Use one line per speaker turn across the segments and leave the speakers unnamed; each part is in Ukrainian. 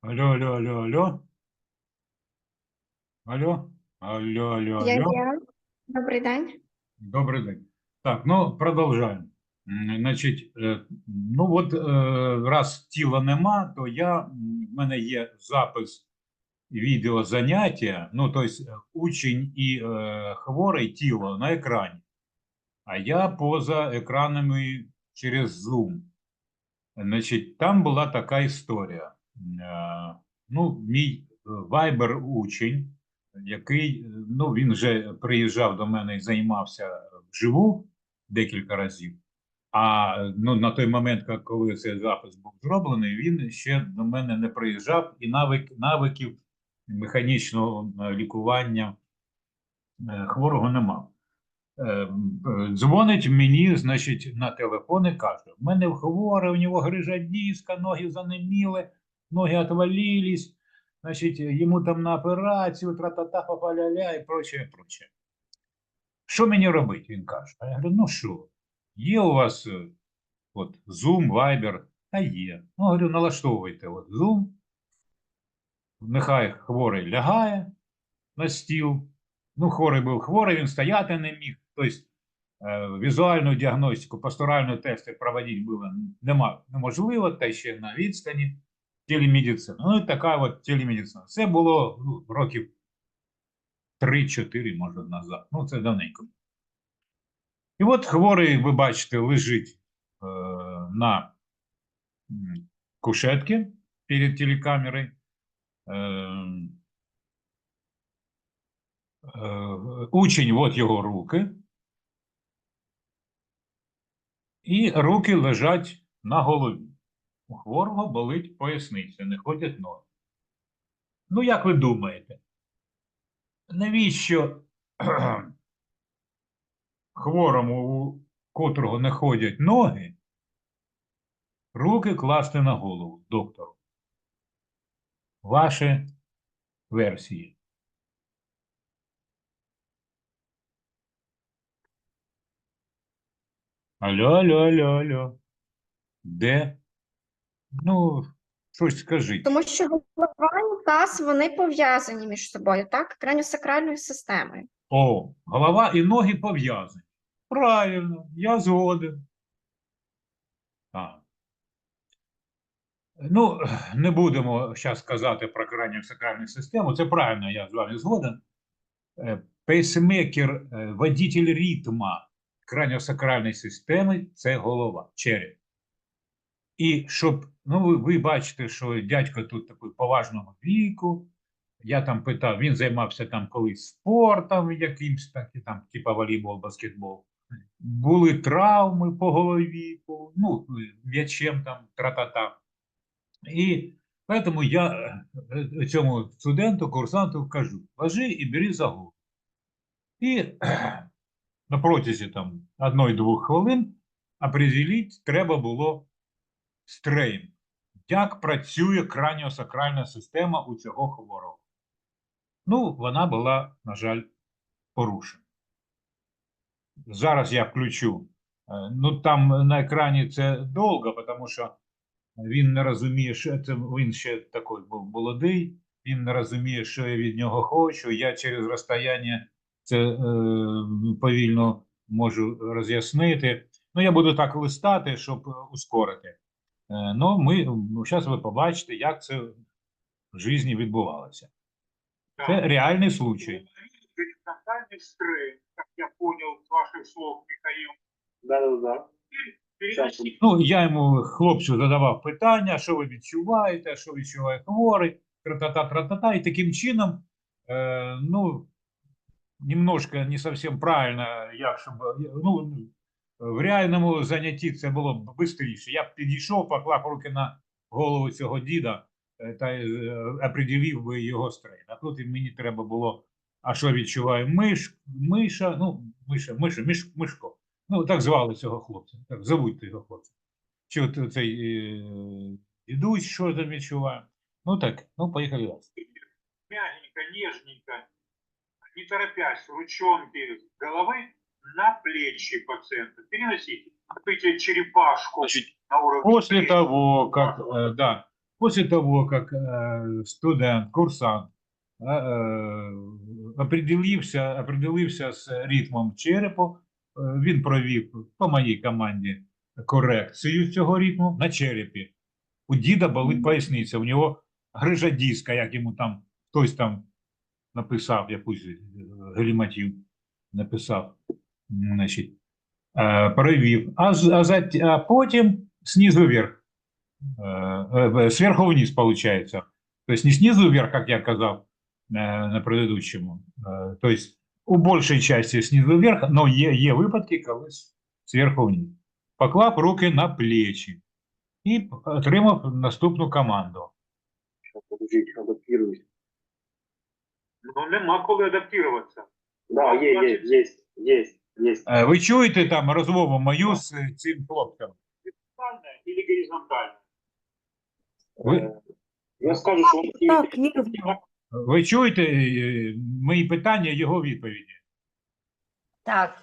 Алло, алло, алло, алло. Алло, алло, алло,
Я
алло.
є. Добрий день.
Добрий день. Так, ну продовжаємо. М, Значить, е, ну от е, раз тіла нема, то я, м, в мене є запис відеозаняття, ну, тобто е, учень і е, хворий тіло на екрані, а я поза екранами через Zoom. Значить, там була така історія. Е, Ну, мій вайбер учень, який, е, ну, він вже приїжджав до мене і займався вживу декілька разів. А ну, на той момент, коли цей запис був зроблений, він ще до мене не приїжджав, і навик, навиків механічного е, лікування е, хворого не мав. Е, е, Дзвонить мені, значить, на телефон і каже: в мене хворий, у нього грижа диска, ноги занеміли, ноги отвалились, значить, йому там на операцію, тра-та-та, па-па-ля-ля і прочее, прочее. Що мені робити? Він каже. А я говорю, ну що, є у вас е, от, Zoom, Viber? А є. Ну, говорю, налаштовуйте от Zoom, нехай хворий лягає на стіл. Ну, хворий був хворий, він стояти не міг. Тобто е, візуальну діагностику, пасторальну тести проводити було нема, неможливо, та ще на відстані телемедицина. Ну, і така от телемедицина. Це було ну, років 3-4, може, назад. Ну, це давненько. І от хворий, ви бачите, лежить е, на кушетці перед телекамерою. Е, е, учень, от його руки. І руки лежать на голові. У хворого болить поясниця, не ходять ноги. Ну, як ви думаєте, навіщо хворому, у котрого не ходять ноги, руки класти на голову доктору? Ваші версії. Алло, алло, алло, алло. Де? Ну, щось скажіть.
Тому що голова і таз вони пов'язані між собою, так? Краніосакральною системою.
О, голова і ноги пов'язані. Правильно, я згоден. Так. Ну, не будемо зараз казати про краніосакральну систему. Це правильно, я з вами згоден. Е, Пейсмекер, е, водитель ритма краніосакральної системи це голова, череп. І щоб, ну, ви, ви бачите, що дядько тут такий поважного віку. Я там питав, він займався там колись спортом якимсь, так, і там, типа волейбол, баскетбол. Були травми по голові, по, ну, м'ячем там, тра-та-та. І тому я е, цьому студенту, курсанту кажу, ложи і бери за голову. І на протязі там одної-двох хвилин определити треба було стрейн. Як працює краніосакральна система у цього хворого? Ну, вона була, на жаль, порушена. Зараз я включу. Е, Ну, там на екрані це довго, тому що він не розуміє, що це він ще такий був молодий, він не розуміє, що я від нього хочу. Я через розстояння це е, повільно можу роз'яснити. Ну, я буду так листати, щоб е, ускорити. Е, Ну, ми зараз ви побачите, як це в житті відбувалося. Це реальний случай.
горизонтальный стрейн, как я понял с ваших слов, Михаил.
Да-да-да.
Переносить
Ну, я йому хлопцю задавав питання, що ви відчуваєте, що відчуває хворий, тра-та-та, тра-та-та, і таким чином, е, ну, немножко не зовсім правильно, як щоб, ну, в реальному занятті це було б швидше. Я б підійшов, поклав руки на голову цього діда е, та е, определив би його стрейн. А тут мені треба було, а що відчуває миш, миша, ну, миша, миша, миш, мишко. Ну, так звали цього хлопця. Так, зовуть його хлопця. Чи от цей е, дідусь, що там відчуває. Ну так, ну поїхали далі.
мягенько, нежненько, не торопясь, ручонки с головы на плечи пациента. Переносите. Откройте черепашку
Значит,
на уровне
После
плеч.
того, как, э, да, После того, как э, студент, курсант э, э, определився, определився з ритмом черепу, е, він провів по моїй команді корекцію цього ритму на черепі. У діда болить поясниця, у нього грижа диска, як йому там хтось там написав якусь е, галіматів, написав, м, значить, е, провів. А, з- а, за- а потім снизу вверх. Э, э, сверху вниз получается. То есть не снизу вверх, как я сказал э, на предыдущему. Э, То есть у большей части снизу вверх, но є, є випадки, коли с- зверху вниз. Поклав руки на плечі і отримав наступну команду.
Сейчас, подождите, адаптируюсь.
Ну, нема коли адаптуватися.
Да,
Ну,
есть,
значит-
есть,
Е, Ви чуєте там розмову мою з е, цим хлопцем?
Вертикальне или горизонтальне?
Ви,
Э, Я скажу, что он
Так, вірно.
ви чуєте е, мої питання, його відповіді?
Так.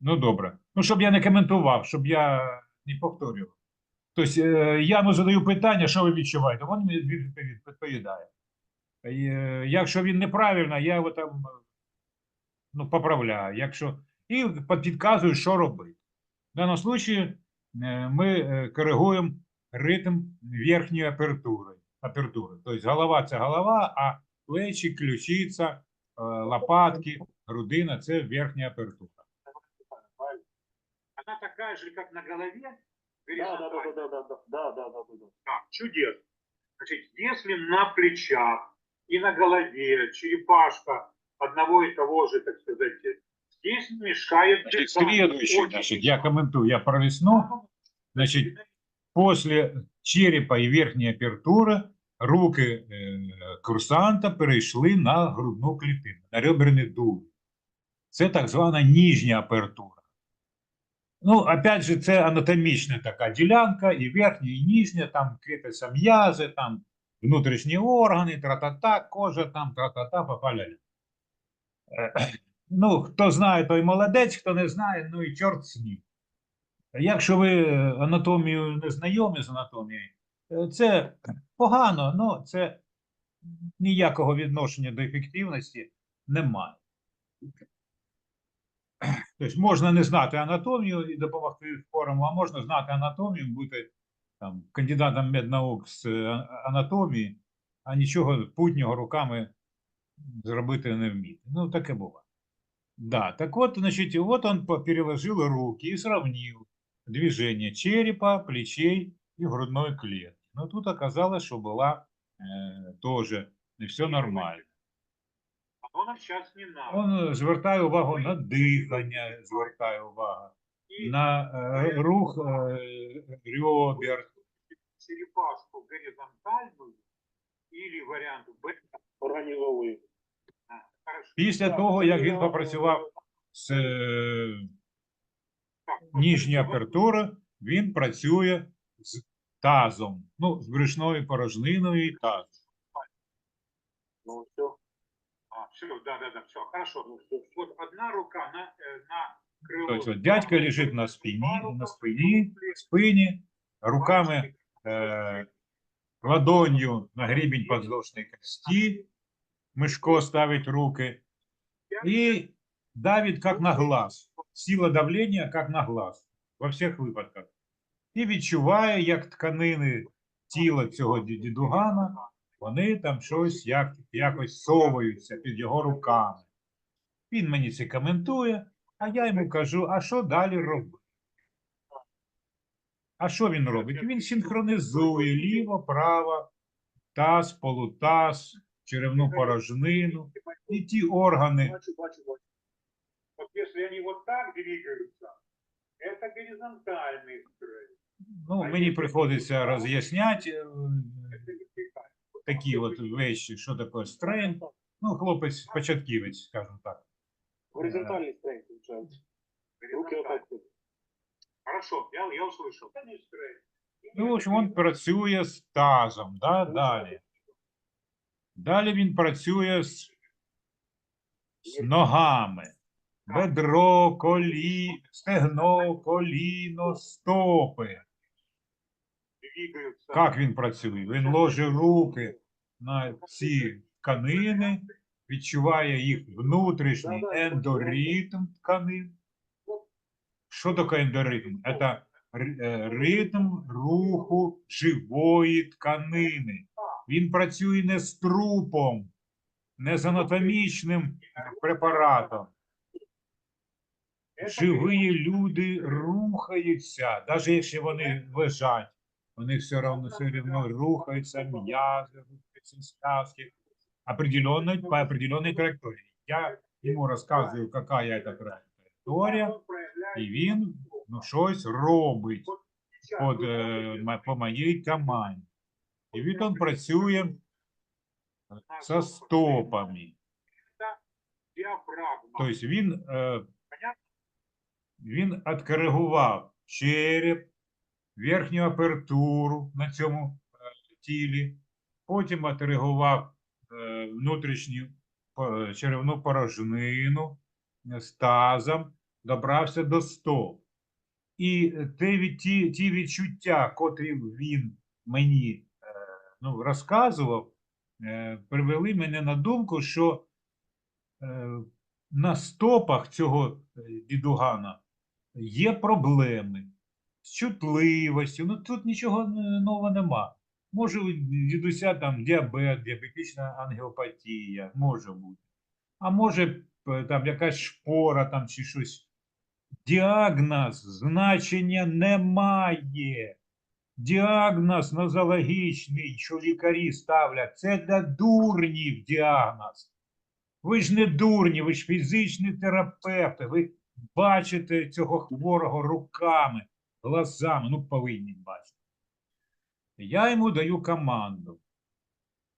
Ну, добре. Ну, щоб я не коментував, щоб я не повторював. Тобто, е, я йому задаю питання, що ви відчуваєте? Він мені відповідає. Е, Якщо він неправильно, я його там е, ну, поправляю. Якщо... І підказую, що робити. В даному випадку е, ми е, коригуємо ритм верхньої апертури. апертури. Тобто голова це голова, а плечі, ключиця, е, лопатки, грудина це верхня апертура.
Правильно. Она такая же, как на голове,
Да, да, да, да, да, да, да, да, да, да.
Так, чудесно. Значит, если на плечах и на голове черепашка одного и того же, так сказать, здесь мешает
Значит, следующий, значит, я комментую, я пролистну. Значит, После черепа і верхньої апертури руки е, курсанта перейшли на грудну клітину, на реберний дуг. Це так звана ніжня апертура. Ну, опять же, це анатомічна така ділянка, і верхня, і нижня, там кріпляться м'язи, там внутрішні органи, тра-та-та, кожа, там тра-та-та, папаля. Ну, хто знає, той молодець, хто не знає, ну і чорт з ним. Якщо ви анатомію не знайомі з анатомією, е, це погано, але це ніякого відношення до ефективності немає. Тобто можна не знати анатомію і допомогти хворому, а можна знати анатомію, бути там, кандидатом меднаук з е, анатомії, а нічого путнього руками зробити не вміти. Ну, таке буває. Да, так вот, значит, вот он переложил руки и сравнил движение черепа, плечей и грудной клетки. Но тут оказалось, что была э, тоже все нормально.
Оно нам сейчас не надо.
Он звертає увагу на дихання, звертає увагу, на е, рух е, ребер.
черепашку горизонтальную или вариант Б.
Организовываю.
Після того, як він попрацював з е,
Так,
нижньої апертури, він працює з тазом, ну, з брюшною порожниною і тазом.
Ну, все.
А, все, да, да, да, все, хорошо. Вот одна рука на, э, на крыло.
Тобто от дядька лежить на спині, на спині, спині, руками, е, ладонью на гребень подвздошной кости, Мишко ставить руки и давит как на глаз. Сила давления как на глаз во всіх випадках. І відчуває, як тканини тіла цього дідугана, вони там щось як, якось соваються під його руками. Він мені це коментує, а я йому кажу, а що далі робити? А що він робить? Він синхронізує ліво, право, таз, полутаз, черевну порожнину і ті органи.
Бачу, бачу, бачу. Вот если они вот так двигаются, это горизонтальный строй.
Ну, мені приходиться роз'ясняти е,
Это вертикальный.
такі от вещі, що таке стрейн. Ну, хлопець початківець, скажімо так.
Горизонтальный стрейн получается. Руки вот
Горизонтальный.
так вот.
Хорошо, я, я услышал. Это не строй.
Ну, в общем, він працює з тазом, да, далі. Далі він працює з, з ногами. Бедро, колі, стегно, коліно, стопи. Як він працює? Він ложить руки на ці тканини, відчуває їх внутрішній ендоритм тканин. Що таке ендоритм? Це е, ритм руху живої тканини. Він працює не з трупом, не з анатомічним препаратом. Живі люди рухаються, навіть якщо вони лежать, вони все одно все одно рухаються, м'язи, рухаються, зв'язки, определенной, по определенной траектории. Я йому розказую, яка це траєкторія, і він ну, щось робить під, е, по моїй команді. І він працює со стопами. Тобто він, е, він откоригував череп, верхню апертуру на цьому е, тілі, потім откоригував е, внутрішню черевну порожнину з тазом, добрався до стоп. І ті, ті відчуття, котрі він мені ну, розказував, е, привели мене на думку, що е, на стопах цього е, дідугана є проблеми з чутливостю. Ну тут нічого нового нема. Може у дідуся там діабет, діабетична ангіопатія, може бути. А може там якась шпора там чи щось. Діагноз значення немає. Діагноз нозологічний, що лікарі ставлять, це для дурнів діагноз. Ви ж не дурні, ви ж фізичні терапевти, ви бачите цього хворого руками, глазами, ну повинні бачити. Я йому даю команду.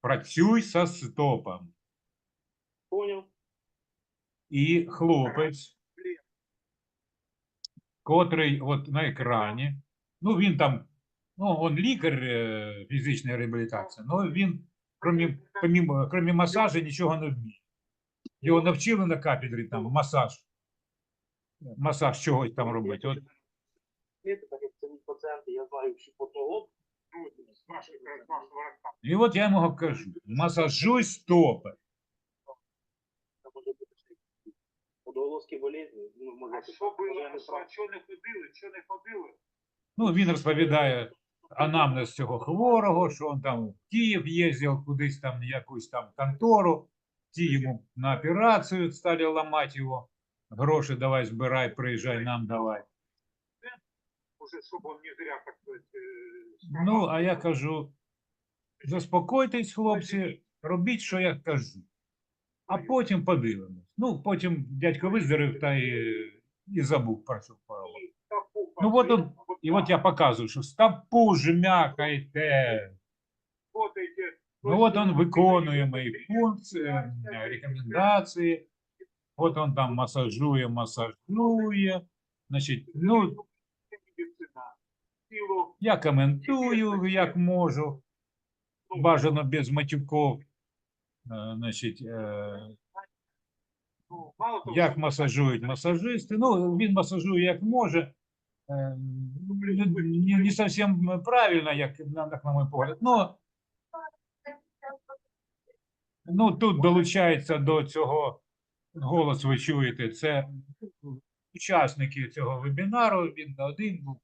Працюй со стопами.
Понял.
І хлопець, котрий от на екрані, ну він там, ну він лікар е, фізичної реабілітації, але він, крім, помимо, крім масажу, нічого не вміє. Його навчили на кафедрі там масаж. Масаж чогось там робити. От, і от я йому кажу: масажуй стопи.
Подголоски болезні. Ну, може,
А що
прав.
що не ходили, що не ходили?
Ну, він розповідає анамнез цього хворого, що він там в Київ їздив, кудись там, якусь там контору. Ті йому на операцію стали ламати його. Гроші давай збирай, приїжджай, нам давай.
Уже, чтобы он не зря, так э,
Ну, а я кажу: заспокойтесь, хлопці, робіть, що я кажу. А потім подивимось. Ну, потім дядько виздорив та і, і забув про цю хворобу. Ну, вот І от я показую, що стопу жмякайте. Ну, от він виконує мої функції, рекомендації. От він там масажує, масажує. Значить, ну, я коментую, як можу. Бажано без матюков. Е, Значить, е,
ну,
як масажують масажисти. Ну, він масажує як може. Не, не, не зовсім правильно, як на, на мій погляд. Ну, ну, тут долучається до цього голос, ви чуєте, це учасники цього вебінару, він один був.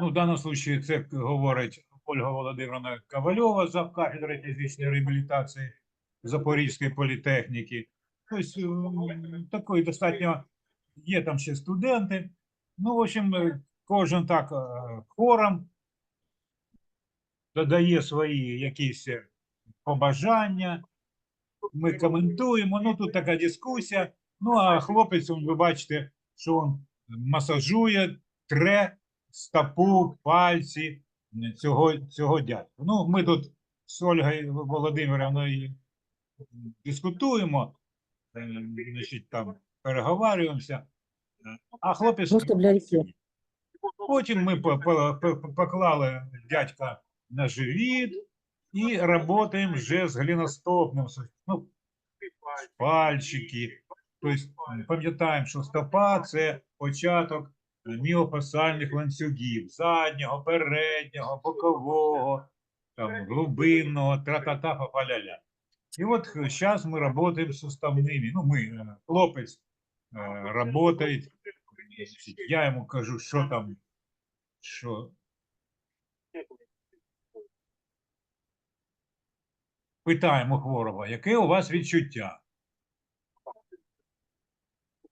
Ну, в даному випадку це говорить Ольга Володимировна Ковальова за кафедрою фізичної реабілітації Запорізької політехніки. Тобто, е, такої достатньо є там ще студенти. Ну, в общем, е, кожен так е, хором додає свої якісь е, побажання. Ми коментуємо. Ну, тут така дискусія. Ну, а хлопець, ви бачите, що він масажує, тре стопу, пальці цього, цього дядька. Ну, ми тут з Ольгою Володимировною дискутуємо, значить, там переговарюємося. А хлопець. Потім ми по- по- по- поклали дядька на живіт і працюємо вже з гліностопним, ну, пальчики. Тобто пам'ятаємо, що стопа це початок міопасальних ланцюгів, заднього, переднього, бокового, там, глибинного, тра-та-та, па-па-ля-ля. І от зараз ми працюємо з суставними. Ну, ми, е, хлопець е, я йому кажу, що там, що питаємо хворого, яке у вас відчуття?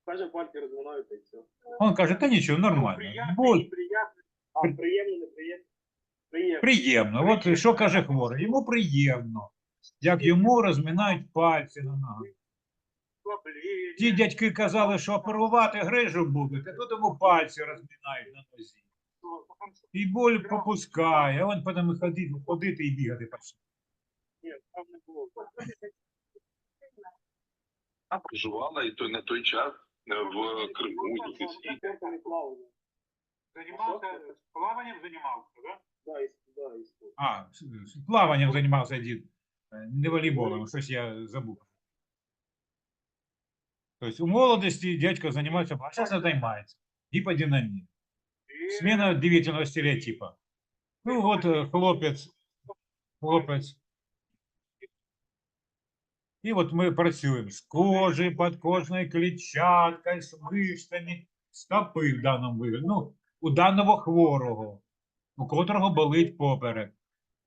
Каже, пальці розминаються і все.
Він каже, та нічого, нормально.
Приятно,
Бо
приємно, неприємно? Приємно.
приємно. От що каже хворий? Йому приємно, як йому розминають пальці на ногах. Ті дядьки казали, що оперувати грижу будуть, а тут йому пальці розминають на нозі. І боль попускає, а він потім ходити, ходити і бігати почне.
Ні, там не було.
Жувала і то на той час е, в Криму.
Занимался, плаванием занимался, да?
Да, да.
А, плаванням займався дід. Е, Не волейболом, щось я забув. Тобто у молодості дядько займався, а зараз займається. Гіподинамія.
И
Смена удивительного стереотипа. Ну от е, хлопець, хлопець. І от ми працюємо з кожею, подкожною клітчаткою, з мишцями, стопи в даному вигляді. Ну, у даного хворого, у котрого болить поперек.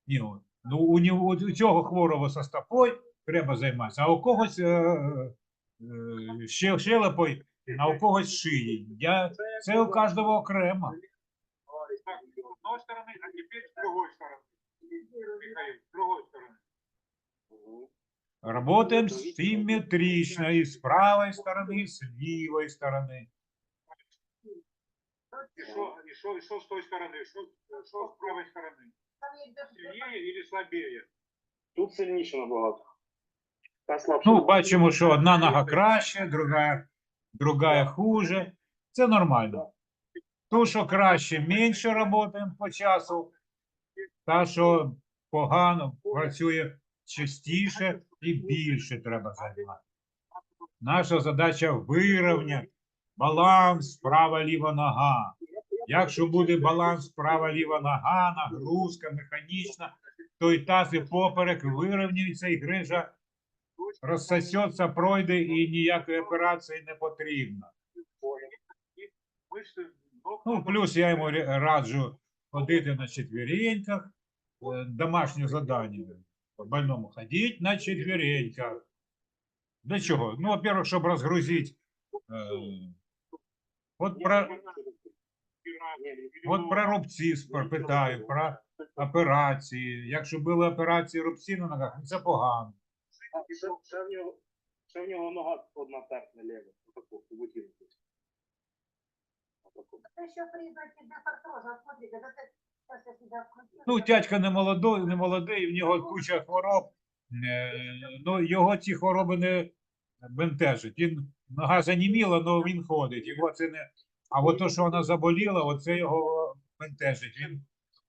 Ні, ну, у, у цього хворого со стопою треба займатися, а у когось е, ще, щелепою, а у когось шиї. Я, це у кожного окремо.
так, с одной стороны, а теперь с другой стороны. Михаил, с другой стороны.
Работаем симметрично и с правой стороны, и с левой стороны.
И что, и что, и что с той стороны? Что, что с правой стороны? Сильнее или слабее?
Тут сильніше набагато.
Ну, бачимо, що одна нога краще, друга, другая хуже. Це нормально. Ту, що краще, менше працюємо по часу, та, що погано, працює частіше і більше треба займати. Наша задача вирівняти баланс права-ліва нога. Якщо буде баланс права-ліва нога, нагрузка механічна, то і таз і поперек вирівнюється, і грижа розсосеться, пройде, і ніякої операції не потрібно.
Мышцы ног
Ну,
надо
плюс я йому ре- раджу ходити на четвереньках, е, домашнє завдання. Больному ходити на четвереньках. Для чого? Ну, во-первых, щоб розгрузити. Е, от про, от про рубці спор- питаю, про операції. Якщо були операції рубці на ногах, ну, це погано.
А, ще, ще, в нього, ще в нього нога одна терпне ліва. Отаку, у ботинку. Отаку.
Признаки дефартроза. Себя включу.
Ну, дядька не молодий, не молодий, в нього куча хвороб. Е, Ну, його ці хвороби не бентежать. Він нога заніміла, але він ходить. Його це не. А от то, що вона заболіла, оце його бентежить. Він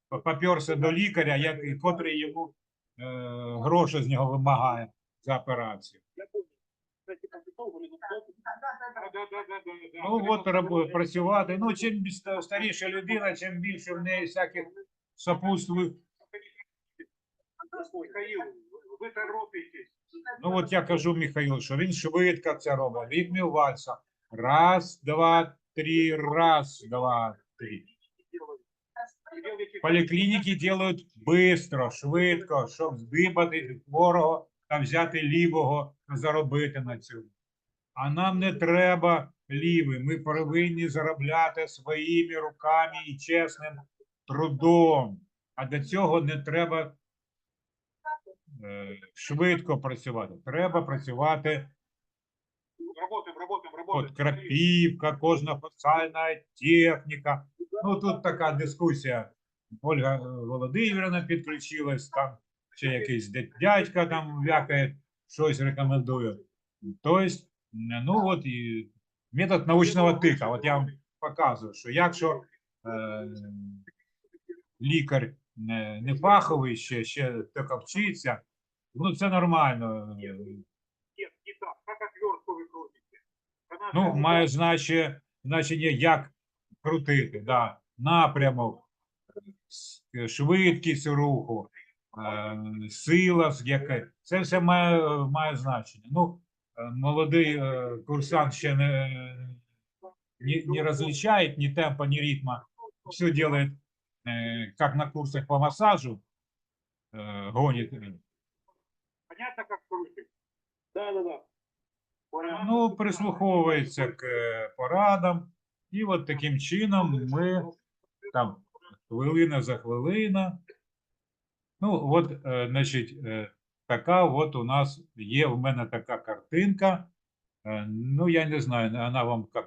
поперся до лікаря, як, котрий йому е, гроші з нього вимагає за операцію. Ну, от працювати. Ну, чим старіша людина, чим більше в неї всяких
Михаил, вы торопитесь.
Ну, от я кажу Михайлу, що він швидко це робить. Ритмі. Раз, два, три, раз, два, три. Поліклініки делають швидко, швидко, щоб здибати хворого та взяти лівого та заробити на цьому. А нам не треба лівий. Ми повинні заробляти своїми руками і чесним трудом. А для цього не треба е, швидко працювати. Треба працювати
Работаем, работаем, работаем.
От крапівка, кожна соціальна техніка. Ну тут така дискусія. Ольга е, Володимирівна підключилась, там ще якийсь дядька там вякає, щось рекомендує. Тобто, ну от і метод научного тика. От я вам показую, що якщо е, лікар не, не фаховий, ще, ще тільки вчиться, ну це нормально.
Так.
Ну, має значення, значення як крутити, да, напрямок, швидкість руху, е, сила, з яке. Це все має, має значення. Ну, е, молодий е, курсант ще не, не, не различает ни темпа, ни ритма. Все делает, э, как на курсах по массажу, э, гонит.
Понятно, как крутить?
Да, да, да.
Ну, прислуховується к е, порадам. І от таким чином ми там хвилина за хвилина. Ну, от, е, значить, е, така от у нас є в мене така картинка. Е, Ну, я не знаю, вона вам як